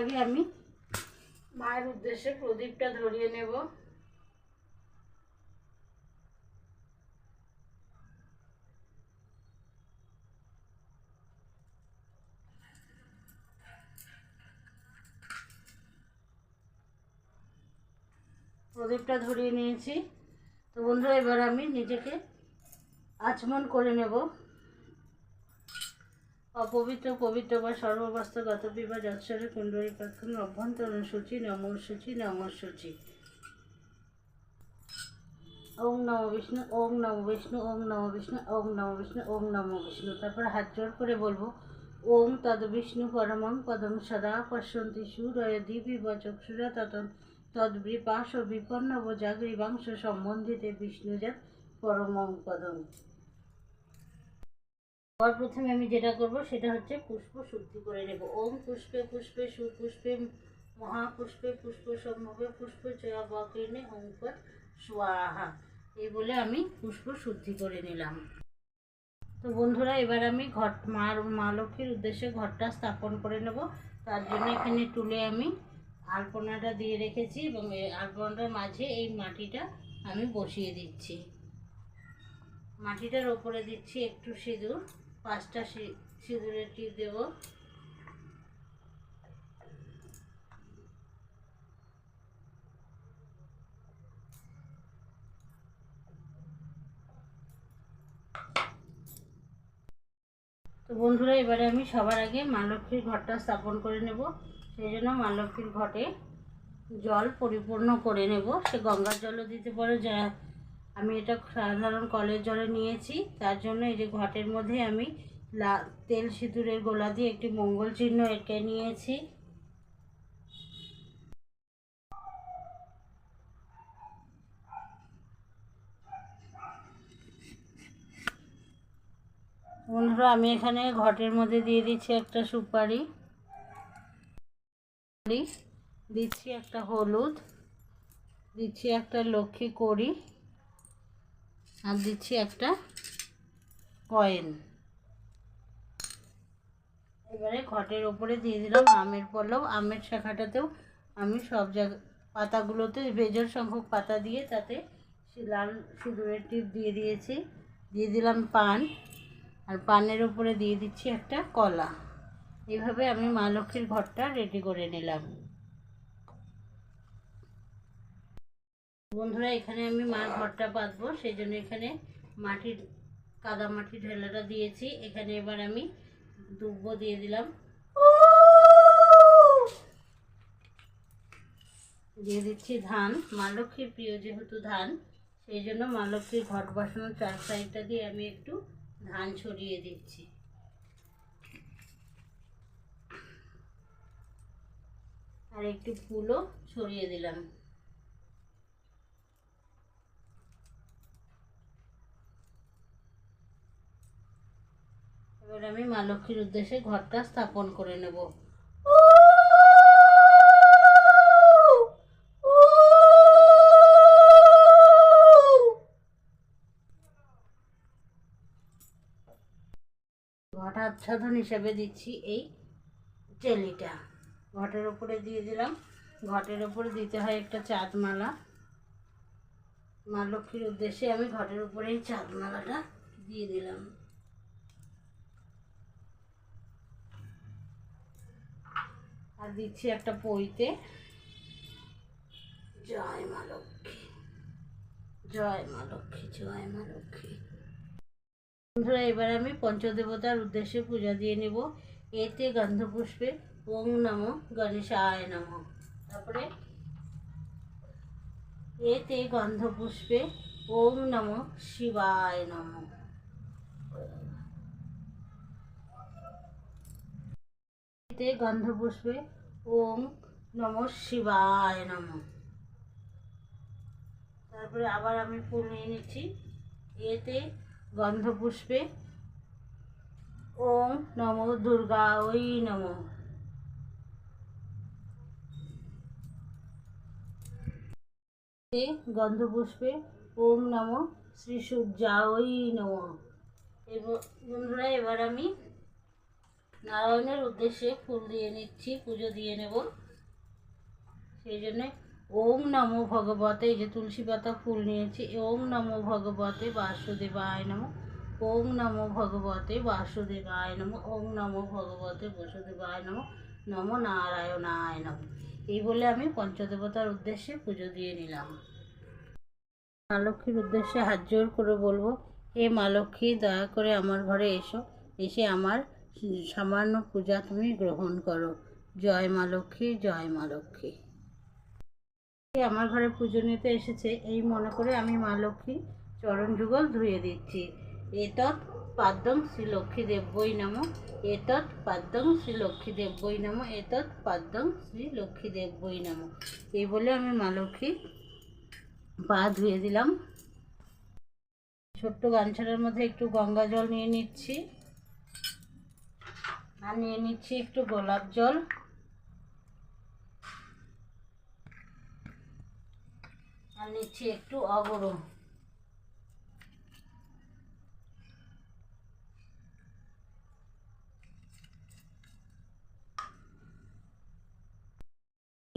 আগে আমি মায়ের উদ্দেশ্যে প্রদীপটা ধরিয়ে নেব। প্রদীপটা ধরিয়ে নিয়েছি। তো বন্ধুরা, এবার আমি নিজেকে আচমন করে নেব। অপবিত্র, পবিত্র বা সর্ববাস্তগত বিবাহ যৎসরে কুণ্ডলী প্রাক্ষণ অভ্যন্তরণ সূচি নম সূচি নম সূচি। ওম নম বিষ্ণু, ওম নম বিষ্ণু, ওম নম বিষ্ণু, ওম নম বিষ্ণু, ওম নম বিষ্ণু। তারপর হাত জোর করে বলব, ওম তদ বিষ্ণু পরমং পদম সদা পশ্যন্তি সুরয় দিবি বা চক্ষুরা তত তদ্বিপাশ বিপন্ন জাগরিবাংশ সম্বন্ধিতে বিষ্ণুজাত পরমং পদম। সবার প্রথমে আমি যেটা করব সেটা হচ্ছে পুষ্প শুদ্ধি করে নেব ওম পুষ্পে পুষ্পে সুপুষ্পে মহাপুষ্পে পুষ্প সম্ভবে পুষ্প চয়া ওম পট স্বাহা এই বলে আমি পুষ্প শুদ্ধি করে নিলাম। তো বন্ধুরা, এবার আমি ঘট মার মা লক্ষ্মীর উদ্দেশ্যে ঘরটা স্থাপন করে নেব। তার জন্য এখানে তুলে আমি আলপনাটা দিয়ে রেখেছি এবং এই আলপনাটার মাঝে এই মাটিটা আমি বসিয়ে দিচ্ছি। মাটিটার ওপরে দিচ্ছি একটু সিঁদুর। পাঁচটা সিঁদুরের টিপ দেব। তো বন্ধুরা, এবারে আমি সবার আগে মা লক্ষ্মীর ঘরটা স্থাপন করে নেব। সেই জন্য মা লক্ষ্মীর ঘটে জল পরিপূর্ণ করে নেব। সে গঙ্গার জলও দিতে পারো, যা আমি এটা সাধারণ কলের জলে নিয়েছি। তার জন্য এই যে ঘটের মধ্যে আমি লা, তেল সিঁদুরের গোলা দিয়ে একটি মঙ্গল চিহ্ন এঁকে নিয়েছি। বন্ধুরা, আমি এখানে ঘটের মধ্যে দিয়ে দিচ্ছি একটা সুপারি। দিচ্ছি একটা হলুদ। দিচ্ছি একটা লক্ষ্মী কড়ি। আর দিচ্ছি একটা কয়েন। এবারে ঘটের ওপরে দিয়ে দিলাম আমের পল্লব আমের শাখাটাতেও আমি সব জায়গা পাতাগুলোতে বেজর সংখ্যক পাতা দিয়ে তাতে লাল সিঁদুরের টিপ দিয়ে দিয়েছি। দিয়ে দিলাম পান। আর পানের উপরে দিয়ে দিচ্ছি একটা কলা। এইভাবে আমি মা লক্ষ্মীর ঘরটা রেডি করে নিলাম। বন্ধুরা, এখানে আমি মার ঘরটা পাতবো, সেই জন্য এখানে মাটির, কাদা মাটির ঢেলাটা দিয়েছি। এখানে এবার আমি দুব্ব দিয়ে দিলাম। দিয়ে দিচ্ছি ধান। মা লক্ষ্মীর প্রিয় যেহেতু ধান, সেই জন্য মা লক্ষ্মীর ঘট বসানোর চার সাইডটা দিয়ে আমি একটু ধান ছড়িয়ে দিচ্ছি। আর একটু ফুলও ছড়িয়ে দিলাম এবার আমি মা লক্ষ্মীর উদ্দেশ্যে ঘরটা স্থাপন করে নেব। ঘট আচ্ছাদন হিসেবে দিচ্ছি এই চেলিটা। ঘটের ওপরে দিয়ে দিলাম। ঘটের ওপরে দিতে হয় একটা চাঁদমালা। মা লক্ষ্মীর উদ্দেশ্যে আমি ঘটের উপরে এই চাঁদমালাটা দিয়ে দিলাম। আর দিচ্ছি একটা পইতে। জয় মা লক্ষ্মী। জয় মা লক্ষ্মী জয় মা লক্ষ্মী। বন্ধুরা এবার আমি পঞ্চদেবতার উদ্দেশ্যে পূজা দিয়ে নেব। এতে গন্ধপুষ্পে ওং নম গণেশায় নম। তারপরে এতে গন্ধপুষ্পে ওং নম শিবায় নম। এতে গন্ধপুষ্পে ওং নম শিবায় নম। তারপরে আবার আমি ফুল নিয়ে নিচ্ছি। এতে গন্ধ গন্ধপুষ্পে ওং নম দুর্গা ওই নম এতে গন্ধপুষ্পে ওং নম শ্রী সূর্যা ওই নম বন্ধুরা, এবার আমি নারায়ণের উদ্দেশ্যে ফুল দিয়ে নিচ্ছি, পুজো দিয়ে নেব। সেই জন্যে ওম নমো ভগবতে, এই যে তুলসী পাতা ফুল নিয়েছি, ওম নমো ভগবতে বাসুদেবায় নমো। ওম নমো ভগবতে বাসুদেবায় নমো, ওম নমো ভগবতে বসুদেবায় নমো নমো নারায়ণায় নমো। এই বলে আমি পঞ্চদেবতার উদ্দেশ্যে পুজো দিয়ে নিলাম। মা লক্ষ্মীর উদ্দেশ্যে হাত জোর করে বলব, হে মা লক্ষ্মী, দয়া করে আমার ঘরে এসো, এসে আমার সামান্য পূজা তুমি গ্রহণ করো। জয় মা লক্ষ্মী, জয় মা লক্ষ্মী। আমার ঘরে পুজো নিতে এসেছে, এই মনে করে আমি মা লক্ষ্মী চরণ যুগল ধুয়ে দিচ্ছি। এতৎ পাদ্যং শ্রী লক্ষ্মী দেব্যই নম, এতৎ পাদ্যং শ্রী লক্ষ্মী দেব্যই নম, এতৎ পাদ্যং শ্রী লক্ষ্মী দেব্যই নম। এই বলে আমি মা লক্ষ্মী পা ধুয়ে দিলাম। ছোট্ট গামছাটার মধ্যে একটু গঙ্গা জল নিয়ে নিচ্ছি। আর নিয়ে নিচ্ছি একটু গোলাপ জল। আর নিচ্ছি একটু অগরম।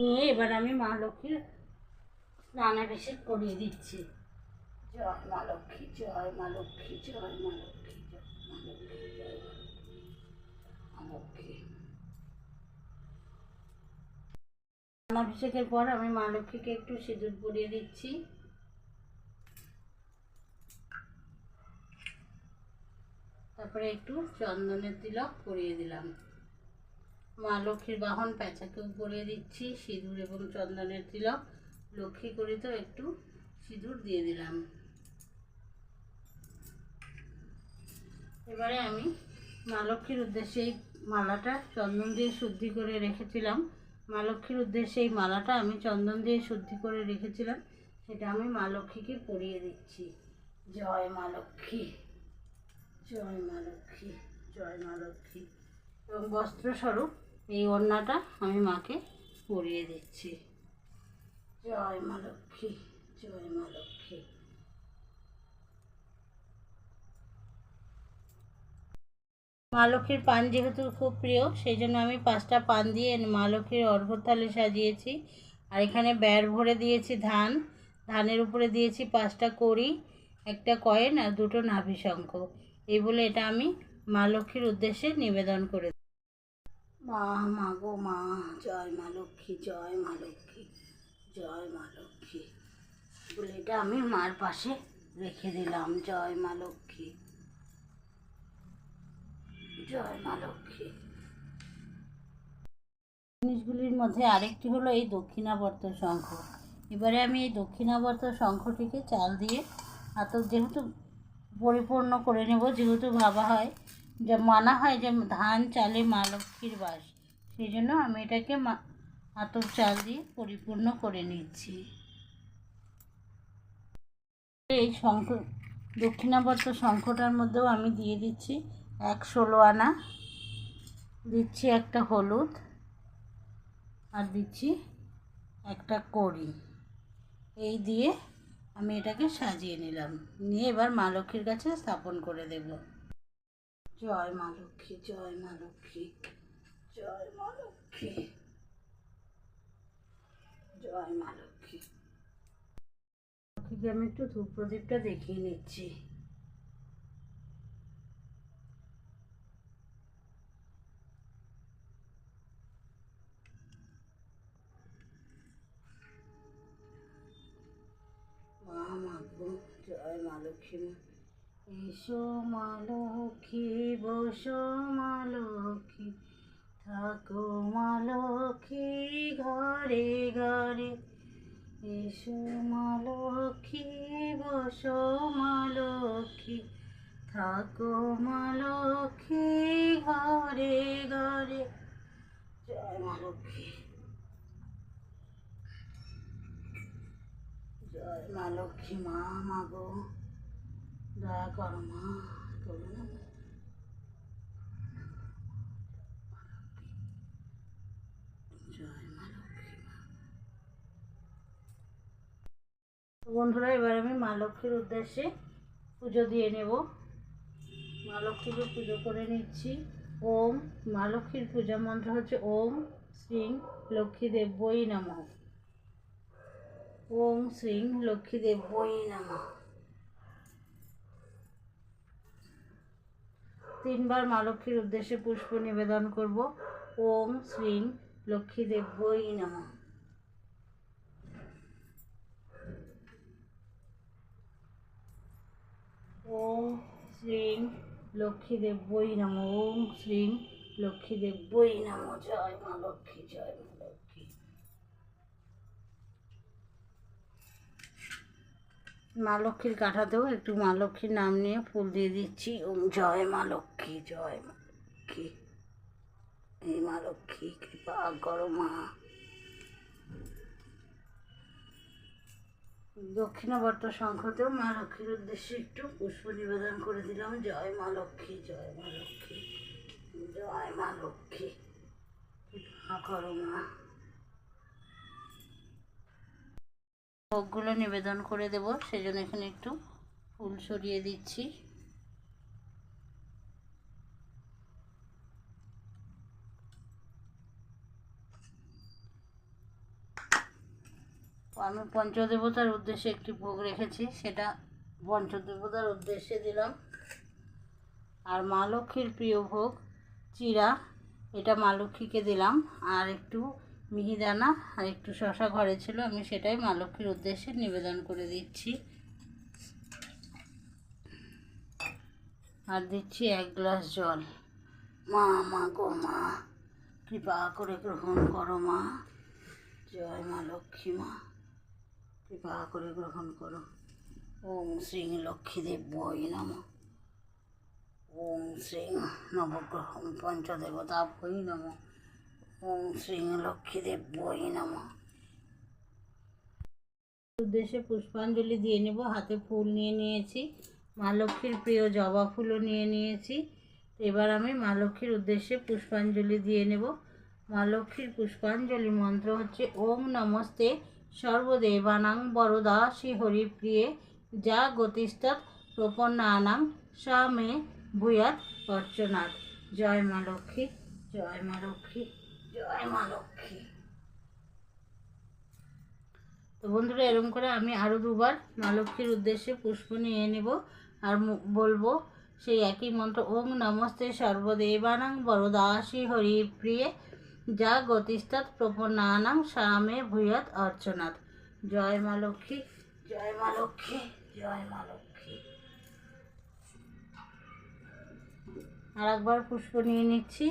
নিয়ে এবার আমি মা লক্ষ্মীর স্নানাভিষেক করিয়ে দিচ্ছি। জয় মা লক্ষ্মী, জয় মা লক্ষ্মী, জয় মা লক্ষ্মী, জয় মা লক্ষ্মী জয় মা লক্ষ্মী স্নানাভিষেকের পর আমি মা লক্ষ্মীকে একটু সিঁদুর পরিয়ে দিচ্ছি। তারপরে একটু চন্দনের তিলক পরিয়ে দিলাম। মা লক্ষ্মীর বাহন প্যাঁচাকেও পরিয়ে দিচ্ছি, সিঁদুর এবং চন্দনের তিলক। লক্ষ্মী করে তো একটু সিঁদুর দিয়ে দিলাম। এবারে আমি মা লক্ষ্মীর উদ্দেশ্যে এই মালাটা চন্দন দিয়ে শুদ্ধি করে রেখেছিলাম। মা লক্ষ্মীর উদ্দেশ্যে এই মালাটা আমি চন্দন দিয়ে শুদ্ধি করে রেখেছিলাম, সেটা আমি মা লক্ষ্মীকে পরিয়ে দিচ্ছি। জয় মা লক্ষ্মী। জয় মা লক্ষ্মী। জয় মা লক্ষ্মী। এবং বস্ত্রস্বরূপ এই ওড়নাটা আমি মাকে পরিয়ে দিচ্ছি। জয় মা লক্ষ্মী। জয় মা লক্ষ্মী। মা লক্ষ্মীর পান যেহেতু খুব প্রিয়, সেই জন্য আমি পাঁচটা পান দিয়ে মা লক্ষ্মীর অর্ঘ্য থালে সাজিয়েছি। আর এখানে ব্যার ভরে দিয়েছি ধান। ধানের উপরে দিয়েছি পাঁচটা কড়ি, একটা কয়েন আর দুটো নাভি শঙ্খ। এই বলে এটা আমি মা লক্ষ্মীর উদ্দেশ্যে নিবেদন করে মা মা গো, মা, জয় মা লক্ষ্মী, জয় মা লক্ষ্মী, জয় মা লক্ষ্মী। বলে এটা আমি মার পাশে রেখে দিলাম, জয় মা লক্ষ্মী। জিনিসগুলির মধ্যে আরেকটি হলো এই দক্ষিণাবর্ত শঙ্খ। এবারে আমি এই দক্ষিণাবর্ত শঙ্খটিকে চাল দিয়ে আতপ যেহেতু পরিপূর্ণ করে নেব, যেহেতু ভাবা হয় যে, মানা হয় যে, ধান চালে মা লক্ষ্মীর বাস। সেই জন্য আমি এটাকে মা চাল দিয়ে পরিপূর্ণ করে নিচ্ছি। এই শঙ্খ, দক্ষিণাবর্ত শঙ্খটার মধ্যেও আমি দিয়ে দিচ্ছি এক ষোলো আনা দিচ্ছি একটা হলুদ আর দিচ্ছি একটা কড়ি। এই দিয়ে আমি এটাকে সাজিয়ে নিলাম। নিয়ে এবার মা লক্ষ্মীর কাছে স্থাপন করে দেব। জয় মা লক্ষ্মী, জয় মা লক্ষ্মী, জয় মা লক্ষ্মী, জয় মা লক্ষ্মী। লক্ষ্মীকে আমি একটু ধূপ প্রদীপটা দেখিয়ে নিচ্ছি। লক্ষ্মী মা এসো মা লক্ষ্মী বসো মা লক্ষ্মী থাকো মা লক্ষ্মী ঘরে ঘরে। এসো মা লক্ষ্মী বসো মা লক্ষ্মী থাকো মা লক্ষ্মী ঘরে ঘরে। জয় মা জয় মা লক্ষ্মী মা মা গো। দয়া করো মা লক্ষ্মী বন্ধুরা, এবার আমি মা লক্ষ্মীর উদ্দেশ্যে পুজো দিয়ে নেব। মা লক্ষ্মীকে পুজো করে নিচ্ছি। ওম, মা লক্ষ্মীর পূজা মন্ত্র হচ্ছে ওম শ্রী লক্ষ্মী দেব্যই নমঃ। ওং শ্রীং লক্ষ্মীদেব বই নামা। তিনবার মা লক্ষ্মীর উদ্দেশ্যে পুষ্প নিবেদন করব। ওম শ্রীং লক্ষ্মীদেব বই নামা। ওং শ্রীং লক্ষ্মীদেব বই নম। ওম শ্রীং লক্ষ্মীদেব বই নম। জয় মা লক্ষ্মী, জয় মা লক্ষ্মী। মা লক্ষ্মীর কাঁঠাতেও একটু মা লক্ষ্মীর নাম নিয়ে ফুল দিয়ে দিচ্ছি। ওম জয় মা লক্ষ্মী। জয়, মা লক্ষ্মী। এই মা লক্ষ্মী, কৃপা করো মা। দক্ষিণাবর্ত শঙ্খতেও মা লক্ষ্মীর উদ্দেশ্যে একটু পুষ্প নিবেদন করে দিলাম। জয় মা লক্ষ্মী, জয় মা লক্ষ্মী, জয় মা লক্ষ্মী। কৃপা করো মা। ভোগগুলো নিবেদন করে দেব, সেজন্য এখানে একটু ফুল সরিয়ে দিচ্ছি। আমি পঞ্চদেবতার উদ্দেশ্যে একটি ভোগ রেখেছি, সেটা পঞ্চদেবতার উদ্দেশ্যে দিলাম। আর মা লক্ষ্মীর প্রিয় ভোগ চিরা এটা মা লক্ষ্মীকে দিলাম। আর একটু মিহিদানা আর একটু শশা ঘরে ছিল, আমি সেটাই মা লক্ষ্মীর উদ্দেশ্যে নিবেদন করে দিচ্ছি। আর দিচ্ছি এক গ্লাস জল। মা মা গো, মা, কৃপা করে গ্রহণ করো, মা। জয় মা লক্ষ্মী, মা। কৃপা করে গ্রহণ করো। ওম শ্রী লক্ষ্মীদেব বই নম। ওম শ্রী নবগ্রহ পঞ্চদেবতা বই নম। ওম শ্রী লক্ষ্মীদেব বই নম। উদ্দেশ্যে পুষ্পাঞ্জলি দিয়ে নেব। হাতে ফুল নিয়ে নিয়েছি। মা লক্ষ্মীর প্রিয় জবা ফুলও নিয়ে নিয়েছি। এবার আমি মা লক্ষ্মীর উদ্দেশ্যে পুষ্পাঞ্জলি দিয়ে নেব। মা লক্ষ্মীর পুষ্পাঞ্জলি মন্ত্র হচ্ছে ওম নমস্তে। সর্বদেবানাং বরদা শ্রীহরি প্রিয়ে যা গতিস্তৎ প্রপন্নানাং সা মে ভূয়াত অর্চনাথ জয় মা লক্ষ্মী, জয় মা লক্ষ্মী, জয় মা লক্ষ্মী। তো বন্ধুরা, এরকম করে আমি আরও দুবার মা লক্ষ্মীর উদ্দেশ্যে পুষ্প নিয়ে নেব আর বলব সেই একই মন্ত্র, ওম নমস্তে সর্বদেবানাং বরদাসী হরি প্রিয়ে যা গতিস্তৎ প্রপন্নানাং সামে ভূয়াত অর্চনাথ জয় মা লক্ষ্মী, জয় মা লক্ষ্মী, জয় মা লক্ষ্মী। আর একবার পুষ্প নিয়ে নিচ্ছি।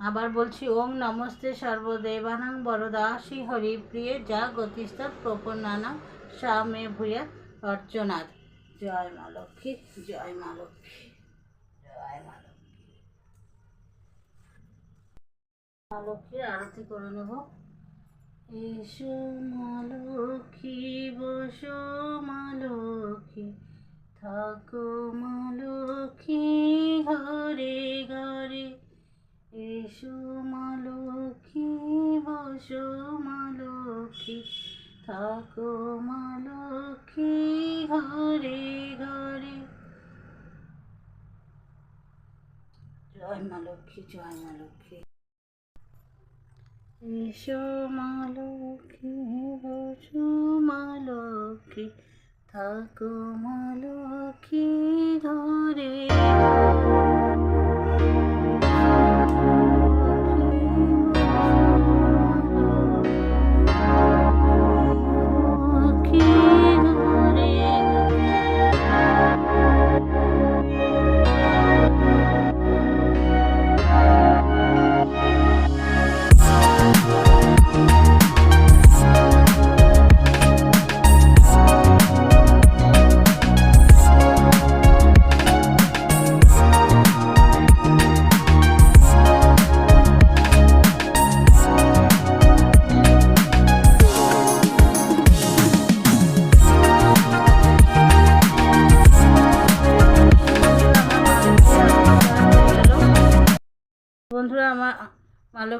আবার বলছি, ওম নমস্তে সর্বদেবানাং বরদাসী হরি প্রিয়ে যা গতিস্তৎ প্রপন্নানাং সামে ভূয়াত অর্চনাথ জয় মা লক্ষ্মী, জয় মা লক্ষ্মী জয় মা লক্ষ্মী মা লক্ষ্মীর আরতি করে নেব। এসো মা লক্ষ্মী বসো মা লক্ষ্মী থাকো মা লক্ষ্মী ঘরে ঘরে। এসো মা লক্ষ্মী বসো মা লক্ষ্মী থাকো মা লক্ষ্মী ঘরে ঘরে। জয় মা লক্ষ্মী জয় মা লক্ষ্মী এসো মা লক্ষ্মী বসো মা লক্ষ্মী থাকো মা লক্ষ্মী ঘরে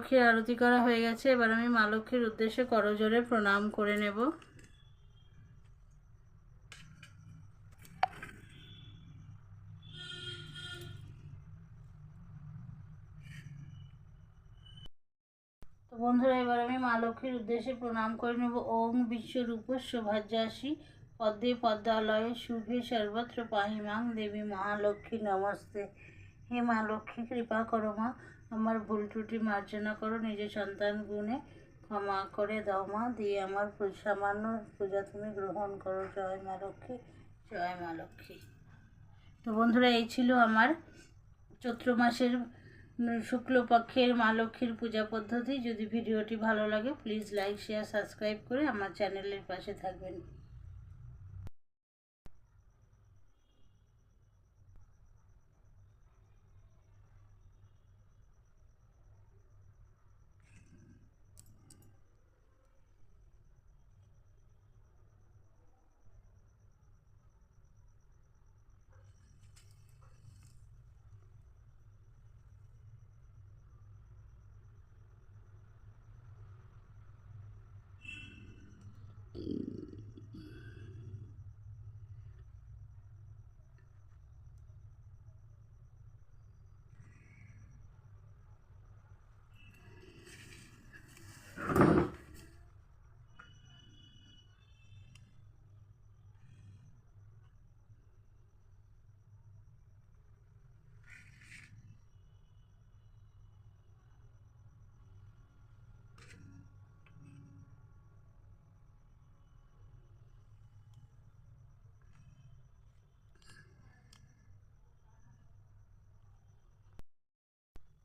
লক্ষ্মীর আরতি করা হয়ে গেছে, এবার আমি মা লক্ষ্মীর উদ্দেশ্যে করজোরে প্রণাম করে নেব। তো বন্ধুরা, এবার আমি মা লক্ষ্মীর উদ্দেশ্যে প্রণাম করে নেব। ওম বিশ্বরূপ শোভাযাসী পদ্মে পদ্মালয়ে শুভে সর্বত্র পাহিমাং দেবী মহালক্ষ্মী। নমস্তে। হে মা লক্ষ্মী, কৃপা করো মা। আমার ভুল ত্রুটি মার্জনা করো, নিজের সন্তান গুণে ক্ষমা করে দাও মা, দিয়ে আমার সামান্য পূজা তুমি গ্রহণ করো। জয় মা লক্ষ্মী, জয় মা লক্ষ্মী। তো বন্ধুরা, এই ছিল আমার চৈত্র মাসের শুক্লপক্ষের মা লক্ষ্মীর পূজা পদ্ধতি। যদি ভিডিওটি ভালো লাগে প্লিজ লাইক শেয়ার সাবস্ক্রাইব করে আমার চ্যানেলের পাশে থাকবেন।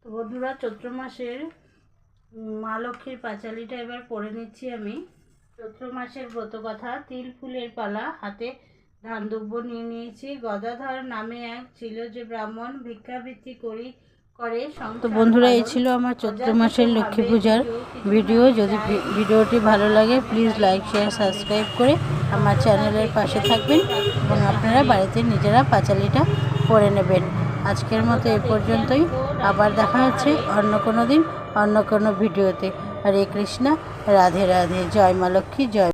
তো বন্ধুরা চৈত্র মাসের মা লক্ষ্মীর পাঁচালিটা এবার পড়ে নিচ্ছি আমি। চৈত্র মাসের ব্রতকথা তিল ফুলের পালা হাতে ধান দুব্য নিয়ে নিয়েছি। গদাধর নামে এক ছিল যে ব্রাহ্মণ ভিক্ষাবৃত্তি করি করে তো বন্ধুরা এই ছিল আমার চৈত্র মাসের লক্ষ্মী পূজার ভিডিও। যদি ভিডিওটি ভালো লাগে প্লিজ লাইক শেয়ার সাবস্ক্রাইব করে আমার চ্যানেলের পাশে থাকবেন এবং আপনারা বাড়িতে নিজেরা পাঁচালিটা পড়ে নেবেন। আজকের মতো এ পর্যন্তই। আবার দেখা হচ্ছে অন্য কোনো দিন, অন্য কোনো ভিডিওতে। হরে কৃষ্ণা, রাধে রাধে, জয় মা লক্ষ্মী, জয়